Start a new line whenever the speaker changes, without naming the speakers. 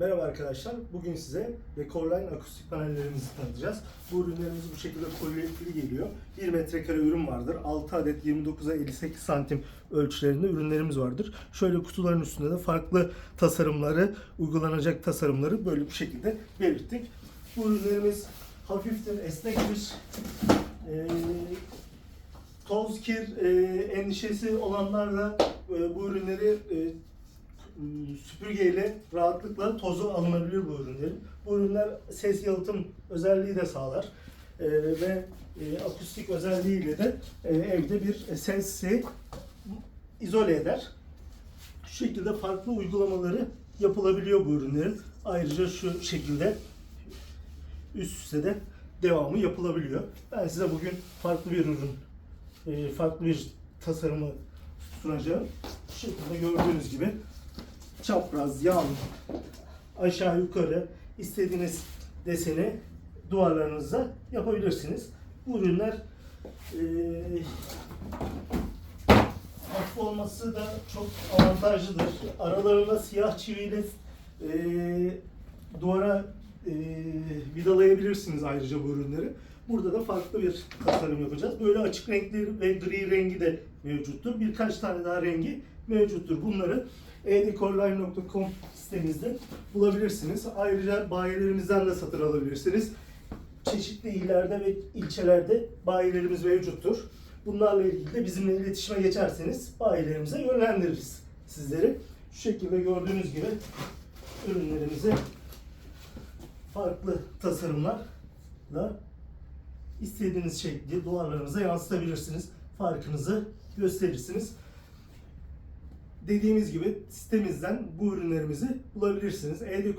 Merhaba arkadaşlar. Bugün size Decorline akustik panellerimizi tanıtacağız. Bu ürünlerimiz bu şekilde kolyetli geliyor. 1 metrekare ürün vardır. 6 adet 29'a 58 santim ölçülerinde ürünlerimiz vardır. Şöyle kutuların üstünde de farklı tasarımları, uygulanacak tasarımları böyle bu şekilde belirttik. Bu ürünlerimiz hafiftir, esnektir. Ee, toz, kir e, endişesi olanlar da e, bu ürünleri e, süpürgeyle rahatlıkla tozu alınabiliyor bu ürünlerin. Bu ürünler ses yalıtım özelliği de sağlar. Ee, ve e, akustik özelliğiyle de e, evde bir sesi izole eder. Şu şekilde farklı uygulamaları yapılabiliyor bu ürünlerin. Ayrıca şu şekilde üst üste de devamı yapılabiliyor. Ben size bugün farklı bir ürün, e, farklı bir tasarımı sunacağım. Şu şekilde gördüğünüz gibi çapraz, yan, aşağı yukarı istediğiniz deseni duvarlarınıza yapabilirsiniz. Bu ürünler eee hafif olması da çok avantajlıdır. Aralarına siyah çiviyle eee, vidalayabilirsiniz ayrıca bu ürünleri. Burada da farklı bir tasarım yapacağız. Böyle açık renkli ve gri rengi de mevcuttur. Birkaç tane daha rengi mevcuttur. Bunları edecorline.com sitemizde bulabilirsiniz. Ayrıca bayilerimizden de satın alabilirsiniz. Çeşitli illerde ve ilçelerde bayilerimiz mevcuttur. Bunlarla ilgili de bizimle iletişime geçerseniz bayilerimize yönlendiririz sizleri. Şu şekilde gördüğünüz gibi ürünlerimizi farklı tasarımlarla istediğiniz şekli duvarlarınıza yansıtabilirsiniz. Farkınızı gösterirsiniz. Dediğimiz gibi sitemizden bu ürünlerimizi bulabilirsiniz.